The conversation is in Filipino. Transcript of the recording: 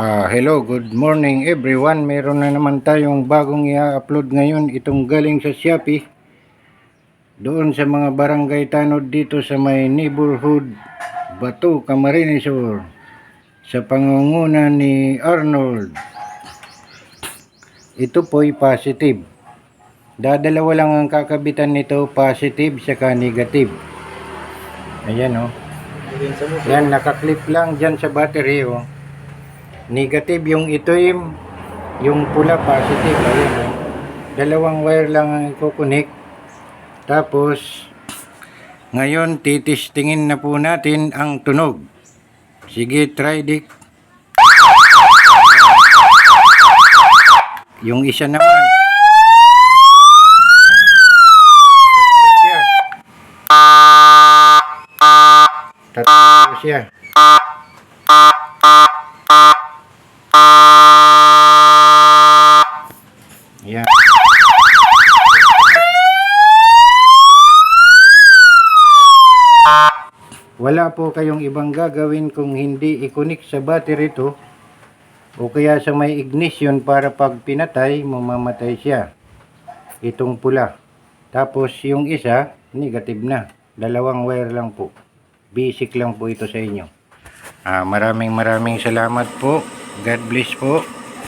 Ah, hello, good morning everyone. Meron na naman tayong bagong i-upload ngayon itong galing sa Shopee. Doon sa mga barangay tanod dito sa may neighborhood Bato, Camarines. Sa pangunguna ni Arnold. Ito po'y positive. Dadalawa lang ang kakabitan nito, positive saka negative. Ayan oh. Yan, nakaklip lang dyan sa battery oh. Negative yung itim, yung pula positive. Ayan oh. Dalawang wire lang ang ikukunik. Tapos, ngayon titistingin na po natin ang tunog. Sige, try dik. Yung isa naman. Tatlo siya. Tatlo siya. Yan. Wala po kayong ibang gagawin kung hindi ikunik sa battery to o kaya sa may ignition para pag pinatay, mamamatay siya. Itong pula. Tapos yung isa, negative na. Dalawang wire lang po. Basic lang po ito sa inyo. Ah, maraming maraming salamat po. God bless po.